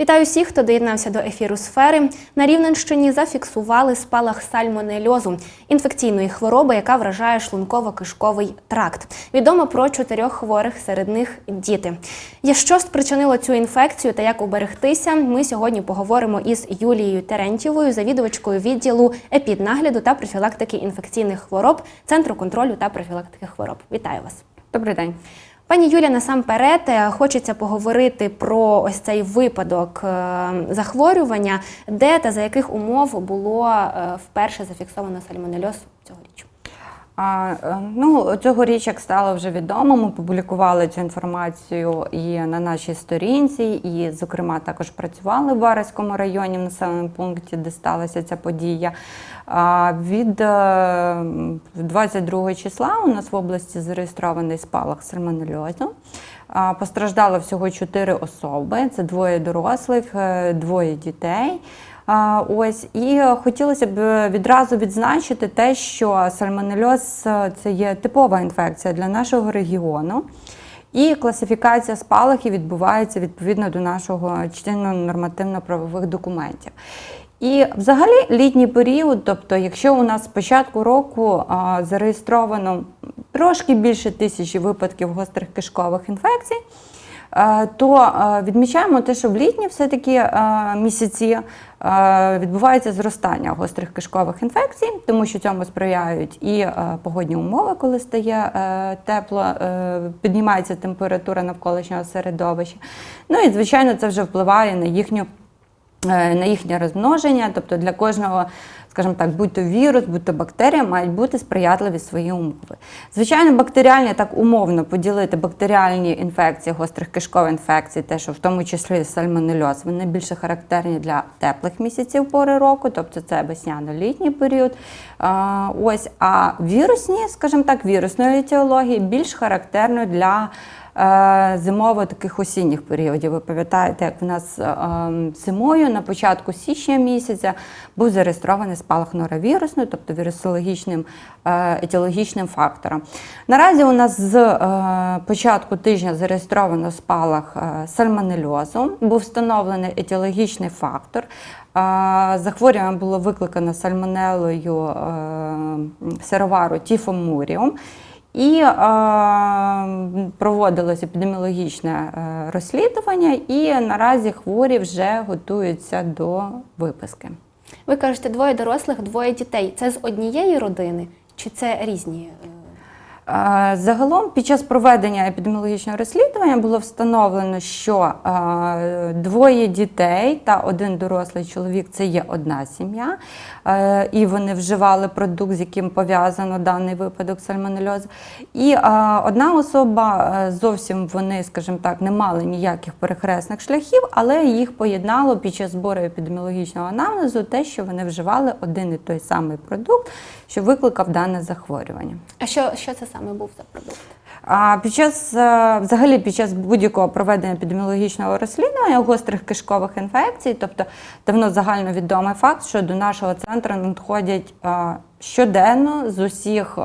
Вітаю всіх, хто доєднався до ефіру сфери. На Рівненщині зафіксували спалах сальмонельозу – інфекційної хвороби, яка вражає шлунково-кишковий тракт. Відомо про чотирьох хворих, серед них діти. Є що спричинило цю інфекцію та як уберегтися? Ми сьогодні поговоримо із Юлією Терентьєвою, завідувачкою відділу епіднагляду та профілактики інфекційних хвороб Центру контролю та профілактики хвороб. Вітаю вас. Добрий день. Пані Юля, насамперед е, хочеться поговорити про ось цей випадок е, захворювання, де та за яких умов було е, вперше зафіксовано сальмонельоз цьогоріч. Е, ну, цьогоріч, як стало вже відомо, ми публікували цю інформацію і на нашій сторінці, і, зокрема, також працювали в Вареському районі в населеному пункті, де сталася ця подія. Від е, 22 числа у нас в області зареєстрований спалах сальмонельозу. Постраждало всього 4 особи: це двоє дорослих, е, двоє дітей. Ось і хотілося б відразу відзначити те, що сальмонельоз е, це є типова інфекція для нашого регіону. І класифікація спалахів відбувається відповідно до нашого чинно нормативно-правових документів. І взагалі літній період, тобто, якщо у нас з початку року а, зареєстровано трошки більше тисячі випадків гострих кишкових інфекцій, е, то е, відмічаємо те, що в літні все-таки е, місяці е, відбувається зростання гострих кишкових інфекцій, тому що цьому сприяють і е, погодні умови, коли стає е, тепло, е, піднімається температура навколишнього середовища. Ну і звичайно, це вже впливає на їхню е, на їхнє розмноження, тобто для кожного, скажімо так, будь то вірус, будь то бактерія, мають бути сприятливі свої умови. Звичайно, бактеріальні так умовно поділити бактеріальні інфекції, гострих кишкових інфекцій, те, що в тому числі сальмонельоз, вони більше характерні для теплих місяців пори року, тобто це весняно-літній період. А, ось, а вірусні, скажімо так, вірусної етіології більш характерно для е, зимово таких осінніх періодів. Ви пам'ятаєте, як в нас е, зимою на початку січня місяця був зареєстрований спалах норовірусної, тобто вірусологічним е, етіологічним фактором. Наразі у нас з е, початку тижня зареєстровано спалах е, сальмонельозу, був встановлений етіологічний фактор. Е, Захворювання було викликано сальмонелою е, сировару тіфомуріум. І е, проводилось епідеміологічне е, розслідування, і наразі хворі вже готуються до виписки. Ви кажете, двоє дорослих, двоє дітей. Це з однієї родини чи це різні? Загалом під час проведення епідеміологічного розслідування було встановлено, що двоє дітей та один дорослий чоловік це є одна сім'я, і вони вживали продукт, з яким пов'язано даний випадок сальмонельозу. І одна особа зовсім вони, скажімо так, не мали ніяких перехресних шляхів, але їх поєднало під час збору епідеміологічного анамнезу те, що вони вживали один і той самий продукт, що викликав дане захворювання. А що, що це саме був за продукт? А під час е, взагалі під час будь-якого проведення епідеміологічного розслідування гострих кишкових інфекцій, тобто давно загальновідомий факт, що до нашого центру надходять е, щоденно з усіх, е,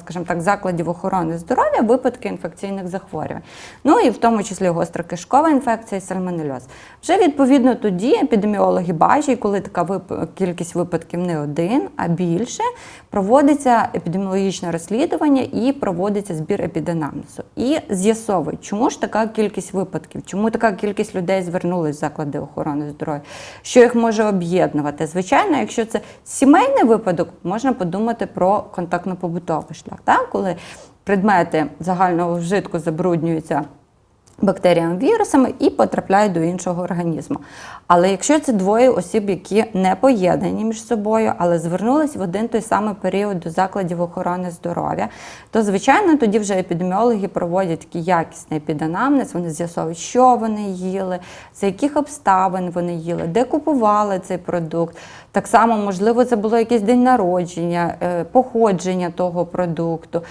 скажімо так, закладів охорони здоров'я випадки інфекційних захворювань. Ну і в тому числі гостра кишкова інфекція і сальмонельоз. Вже відповідно тоді епідеміологи бачать, коли така вип- кількість випадків не один, а більше, проводиться епідеміологічне розслідування і проводиться збір епіденамнезу. І з'ясовують, чому ж така кількість випадків, чому така кількість людей звернулись в заклади охорони здоров'я, що їх може об'єднувати. Звичайно, якщо це сімейний випадок, можна подумати про контактно-побутовий шлях, так? коли предмети загального вжитку забруднюються бактеріями, вірусами і потрапляють до іншого організму. Але якщо це двоє осіб, які не поєднані між собою, але звернулись в один той самий період до закладів охорони здоров'я, то звичайно тоді вже епідеміологи проводять такий якісний епіданамнез, вони з'ясовують, що вони їли, за яких обставин вони їли, де купували цей продукт. Так само, можливо, це було якийсь день народження, е, походження того продукту.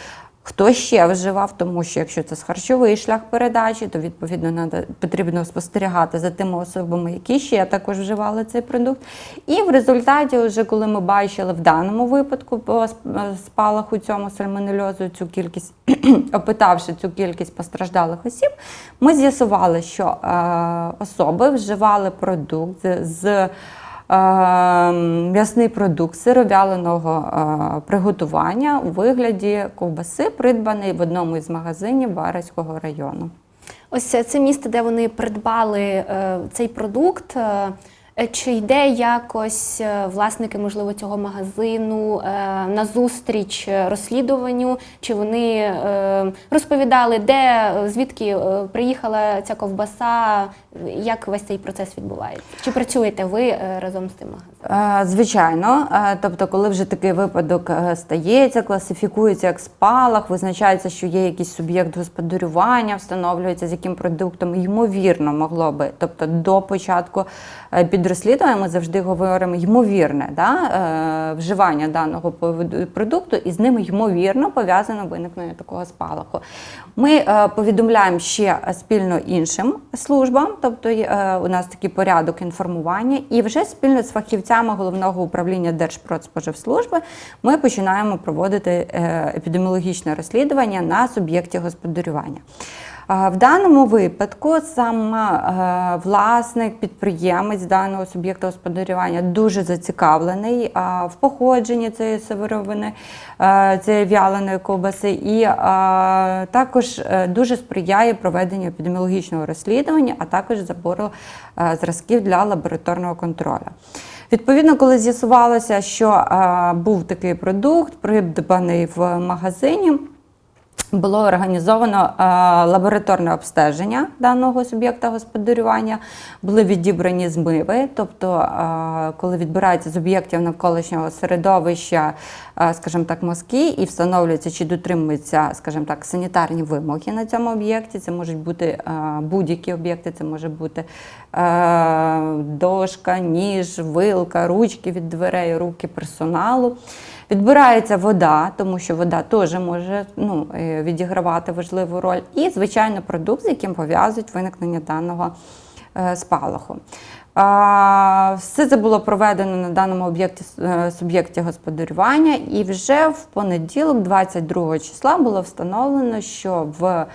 Хто ще вживав, тому що якщо це з харчовий шлях передачі, то відповідно потрібно спостерігати за тими особами, які ще також вживали цей продукт. І в результаті, вже коли ми бачили в даному випадку по спалаху цьому сальмонельозу цю кількість, опитавши цю кількість постраждалих осіб, ми з'ясували, що е, особи вживали продукт з- м'ясний продукт сировяленого е, приготування у вигляді ковбаси, придбаний в одному із магазинів Вареського району. Ось це- це місце, де вони придбали е, цей продукт. Е, Чи йде якось е, власники, можливо, цього магазину е, на зустріч розслідуванню? Чи вони розповідали, де звідки приїхала ця ковбаса? Як весь цей процес відбувається? Чи працюєте ви разом з тим магазином? Звичайно, тобто, коли вже такий випадок стається, класифікується як спалах, визначається, що є якийсь суб'єкт господарювання, встановлюється, з яким продуктом ймовірно могло би, тобто до початку підрозслідування ми завжди говоримо ймовірне да, е, вживання даного продукту, і з ним ймовірно пов'язано виникнення такого спалаху. Ми е, повідомляємо ще спільно іншим службам, тобто е, у нас такий порядок інформування, і вже спільно з фахівцями головного управління Держпродспоживслужби ми починаємо проводити епідеміологічне розслідування на суб'єкті господарювання. В даному випадку сам е, власник, підприємець даного суб'єкта господарювання дуже зацікавлений в походженні цієї сировини, е, цієї вяленої ковбаси, і також е, дуже сприяє проведенню епідеміологічного розслідування, а також забору зразків для лабораторного контролю. Відповідно, коли з'ясувалося, що був такий продукт, придбаний в магазині. Було організовано е, лабораторне обстеження даного суб'єкта господарювання, були відібрані змиви, тобто, е, коли відбираються з об'єктів навколишнього середовища, е, скажімо так, мазки, і встановлюється, чи дотримуються, скажімо так, санітарні вимоги на цьому об'єкті. Це можуть бути будь-які об'єкти, це може бути дошка, ніж, вилка, ручки від дверей, руки персоналу. Відбирається вода, тому що вода теж може ну, е, відігравати важливу роль. І, звичайно, продукт, з яким пов'язують виникнення даного е, спалаху. Все це було проведено на даному об'єкті е, суб'єкті господарювання, і вже в понеділок, 22 числа, було встановлено, що в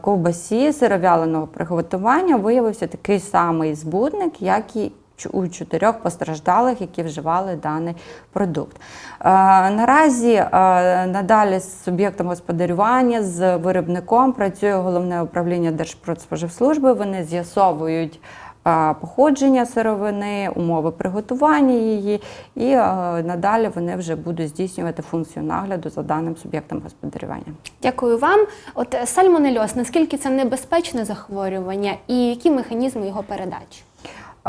ковбасі сировяленого приготування виявився такий самий збудник, як і у чотирьох постраждалих, які вживали даний продукт. Е, Наразі е, надалі з суб'єктом господарювання, з виробником працює головне управління Держпродспоживслужби. Вони з'ясовують е, походження сировини, умови приготування її, і надалі вони вже будуть здійснювати функцію нагляду за даним суб'єктом господарювання. Дякую вам. От сальмонельоз, наскільки це небезпечне захворювання і які механізми його передачі?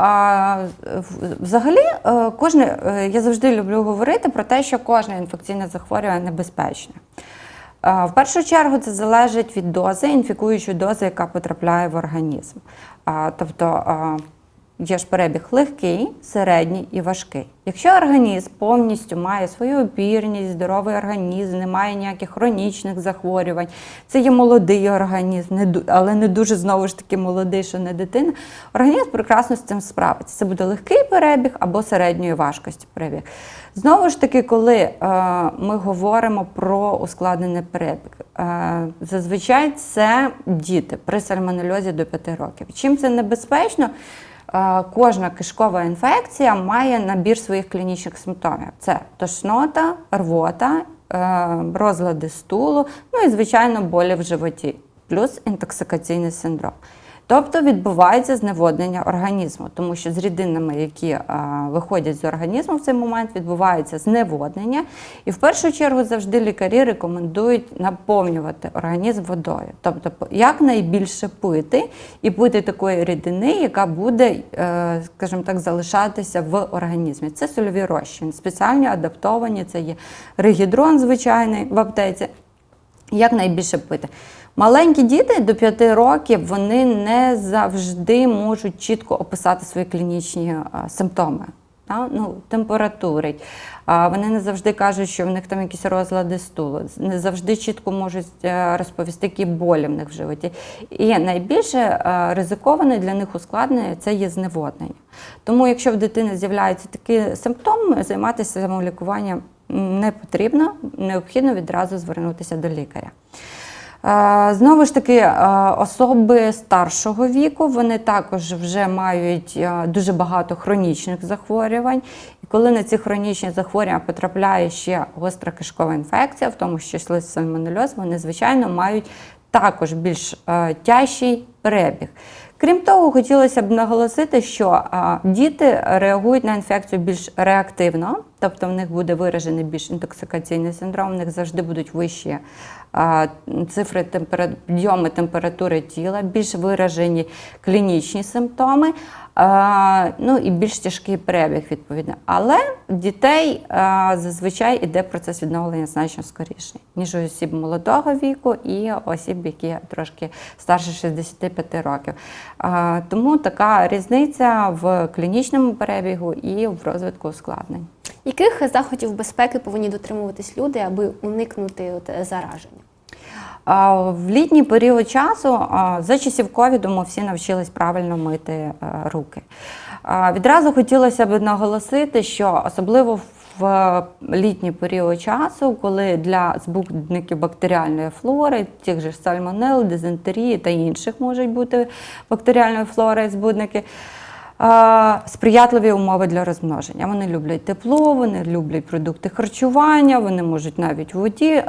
А, взагалі, е, кожне, е, я завжди люблю говорити про те, що кожне інфекційне захворювання небезпечне. А, В першу чергу це залежить від дози, інфікуючої дози, яка потрапляє в організм. Тобто є ж перебіг легкий, середній і важкий. Якщо організм повністю має свою опірність, здоровий організм, немає ніяких хронічних захворювань, це є молодий організм, не але не дуже знову ж таки молодий, що не дитина. Організм прекрасно з цим справиться. Це буде легкий перебіг або середньої важкості перебіг. Знову ж таки, коли е, ми говоримо про ускладнений перебіг, е, зазвичай це діти при сальмонельозі до 5 років. Чим це небезпечно? Е, Кожна кишкова інфекція має набір своїх клінічних симптомів: це тошнота, рвота, е, розлади стулу, ну і звичайно болі в животі, плюс інтоксикаційний синдром. Тобто відбувається зневоднення організму, тому що з рідинами, які е, виходять з організму в цей момент, відбувається зневоднення. І в першу чергу завжди лікарі рекомендують наповнювати організм водою, тобто якнайбільше пити і пити такої рідини, яка буде, е, скажімо так, залишатися в організмі. Це сольові розчини, спеціальні адаптовані, це є регідрон звичайний в аптеці якнайбільше пити. Маленькі діти до 5 років вони не завжди можуть чітко описати свої клінічні симптоми. та? ну, температурить. А, Вони не завжди кажуть, що в них там якісь розлади стулу, не завжди чітко можуть е, розповісти, які болі в них в животі. І найбільше е, ризиковане для них ускладнення це є зневоднення. Тому, якщо в дитини з'являються такі симптоми, займатися самолікуванням не потрібно, необхідно відразу звернутися до лікаря. Е, Знову ж таки, е, особи старшого віку вони також вже мають е, дуже багато хронічних захворювань. І коли на ці хронічні захворювання потрапляє ще гостра кишкова інфекція, в тому числі сальмонельоз, вони звичайно мають також більш тяжкий перебіг. Крім того, хотілося б наголосити, що діти реагують на інфекцію більш реактивно, тобто в них буде виражений більш інтоксикаційний синдром, в них завжди будуть вищі цифри температури, температури тіла, більш виражені клінічні симптоми, ну і більш тяжкий перебіг, відповідно. Але дітей зазвичай іде процес відновлення значно скоріше, ніж у осіб молодого віку і осіб, які трошки старше 65 років. Тому така різниця в клінічному перебігу і в розвитку ускладнень. Яких заходів безпеки повинні дотримуватись люди, аби уникнути от, е, зараження? В літній період часу за часів ковіду ми всі навчились правильно мити е, руки. Відразу хотілося б наголосити, що особливо в літній період часу, коли для збудників бактеріальної флори, тих же сальмонел, дизентерії та інших можуть бути бактеріальної флори збудники. Сприятливі умови для розмноження. Вони люблять тепло, вони люблять продукти харчування, вони можуть навіть в воді е,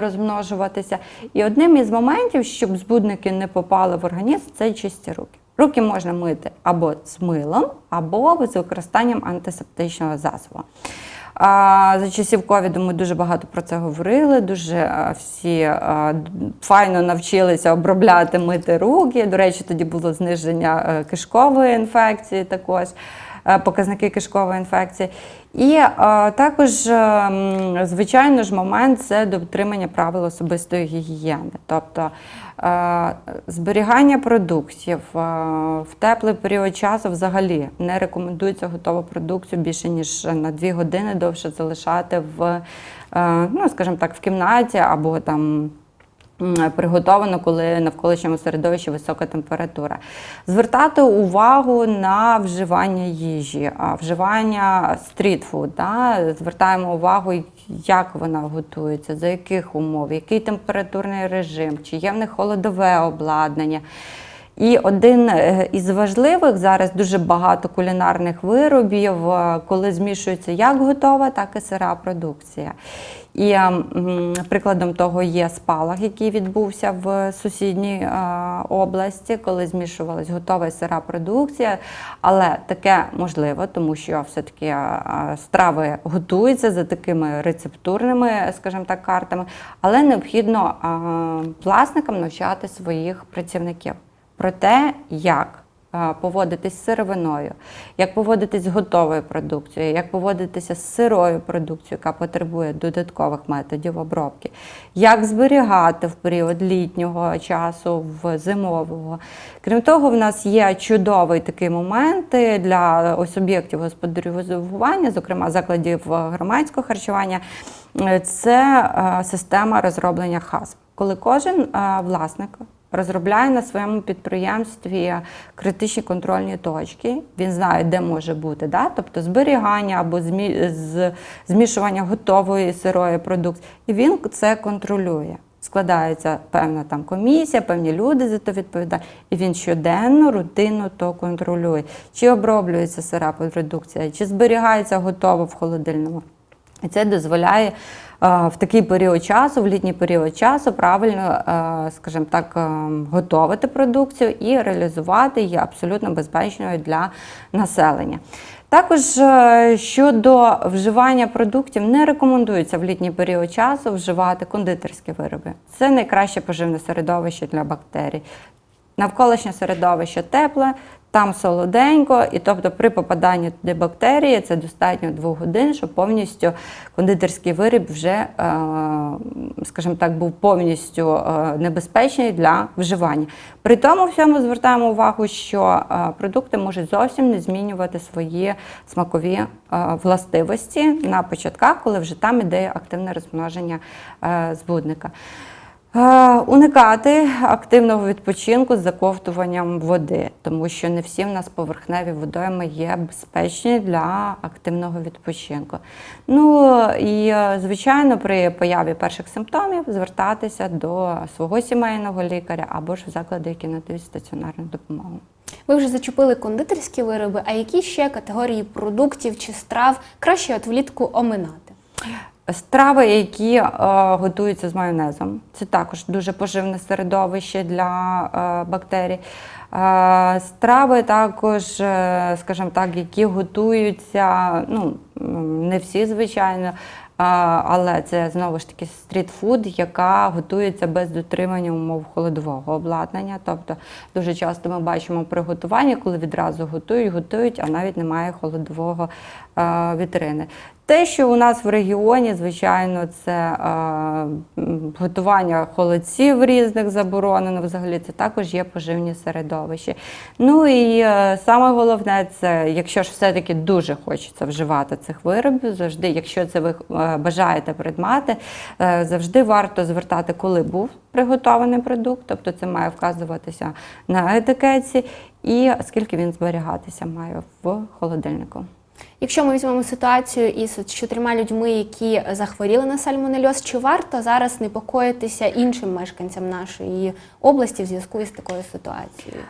розмножуватися. І одним із моментів, щоб збудники не попали в організм, це чисті руки. Руки можна мити або з милом, або з використанням антисептичного засобу. За часів ковіду ми дуже багато про це говорили. Дуже всі файно навчилися обробляти мити руки. До речі, тоді було зниження е, кишкової інфекції, також показники кишкової інфекції. І е, також, е, звичайно ж, момент це дотримання правил особистої гігієни. Тобто е, зберігання продуктів е, в теплий період часу взагалі не рекомендується готову продукцію більше ніж на 2 години довше залишати в, е, ну, скажімо так, в кімнаті або там. Приготовано, коли навколишньому середовищі висока температура. Звертати увагу на вживання їжі, вживання стрітфуд. Да? Звертаємо увагу, як вона готується, за яких умов, який температурний режим, чи є в них холодове обладнання. І один е, із важливих зараз дуже багато кулінарних виробів, е, коли змішується як готова, так і сира продукція. І прикладом того є спалах, який відбувся в сусідній е, області, коли змішувалась готова і сира продукція. Але таке можливо, тому що все-таки страви готуються за такими рецептурними, скажімо так, картами, але необхідно власникам навчати своїх працівників про те, як е, поводитись з сировиною, як поводитись з готовою продукцією, як поводитися з сирою продукцією, яка потребує додаткових методів обробки, як зберігати в період літнього часу, в зимового. Крім того, в нас є чудовий такий момент для ось об'єктів господарювання, зокрема закладів громадського харчування. Е, Це е, система розроблення ХАСП, коли кожен власник розробляє на своєму підприємстві критичні контрольні точки. Він знає, де може бути, да? тобто зберігання або змішування готової сирої продукції. І він це контролює. Складається певна там комісія, певні люди за то відповідають. І він щоденно, рутинно то контролює. Чи оброблюється сира продукція, чи зберігається готово в холодильному. І це дозволяє в такий період часу, в літній період часу, правильно, е, скажімо так, е, готувати продукцію і реалізувати її абсолютно безпечною для населення. Також е, щодо вживання продуктів, не рекомендується в літній період часу вживати кондитерські вироби. Це найкраще поживне середовище для бактерій. Навколишнє середовище тепле, там солоденько, і тобто при попаданні туди бактерії це достатньо двох годин, щоб повністю кондитерський виріб вже, е, скажімо так, був повністю е, небезпечний для вживання. При тому всьому звертаємо увагу, що е, продукти можуть зовсім не змінювати свої смакові властивості на початках, коли вже там іде активне розмноження збудника. Е, Уникати активного відпочинку з заковтуванням води, тому що не всі в нас поверхневі водойми є безпечні для активного відпочинку. Ну і е, звичайно, при появі перших симптомів звертатися до свого сімейного лікаря або ж в заклади, які надають стаціонарну допомогу. Ви вже зачепили кондитерські вироби, а які ще категорії продуктів чи страв краще от влітку оминати? Страви, які е, готуються з майонезом, це також дуже поживне середовище для е, бактерій. Е, страви також, е, скажімо так, які готуються, ну не всі, звичайно, е, але це знову ж таки стрітфуд, яка готується без дотримання умов холодового обладнання. Тобто дуже часто ми бачимо приготування, коли відразу готують, готують, а навіть немає холодового е, вітрини. Те, що у нас в регіоні, звичайно, це е, готування холодців різних заборонено. Взагалі це також є поживні середовища. Ну і е, саме головне, це якщо ж все-таки дуже хочеться вживати цих виробів, завжди, якщо це ви е, бажаєте придмати, е, завжди варто звертати, коли був приготований продукт, тобто це має вказуватися на етикетці, і скільки він зберігатися має в холодильнику. Якщо ми візьмемо ситуацію із чотирма людьми, які захворіли на сальмонельоз, чи варто зараз непокоїтися іншим мешканцям нашої області в зв'язку із такою ситуацією?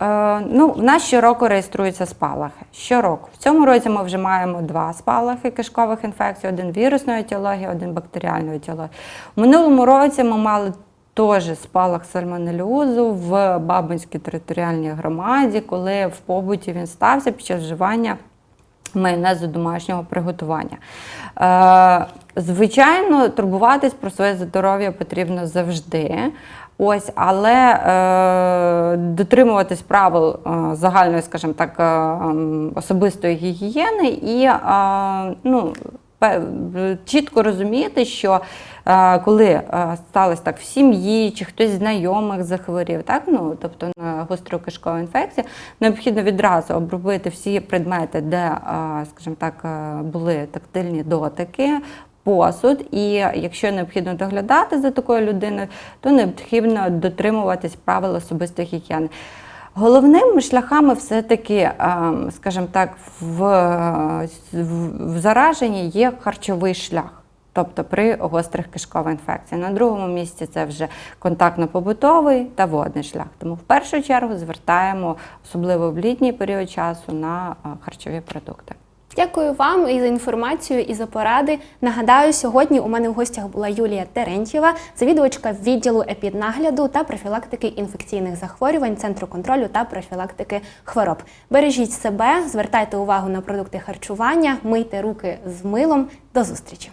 Е, ну, в нас щороку реєструються спалахи. Щороку. В цьому році ми вже маємо два спалахи кишкових інфекцій: один вірусної етіології, один бактеріальної етіології. У минулому році ми мали теж спалах сальмонельозу в Бабинській територіальній громаді, коли в побуті він стався під час вживання майонезу домашнього приготування. Е, звичайно, турбуватись про своє здоров'я потрібно завжди. Ось, але е, дотримуватись правил е, загальної, скажімо так, е, особистої гігієни і е, ну, чітко розуміти, що е, коли е, сталося так в сім'ї, чи хтось знайомих захворів, так, ну, тобто на гостру кишкову інфекцію, необхідно відразу обробити всі предмети, де, е, скажімо так, були тактильні дотики. Посуд, і якщо необхідно доглядати за такою людиною, то необхідно дотримуватись правил особистої гігієни. Головними шляхами все-таки, ем, скажімо так, в, в, зараженні є харчовий шлях. Тобто при гострих кишкових інфекціях. На другому місці це вже контактно-побутовий та водний шлях. Тому в першу чергу звертаємо, особливо в літній період часу, на е, харчові продукти. Дякую вам і за інформацію, і за поради. Нагадаю, сьогодні у мене в гостях була Юлія Терентьєва, завідувачка відділу епіднагляду та профілактики інфекційних захворювань Центру контролю та профілактики хвороб. Бережіть себе, звертайте увагу на продукти харчування, мийте руки з милом. До зустрічі!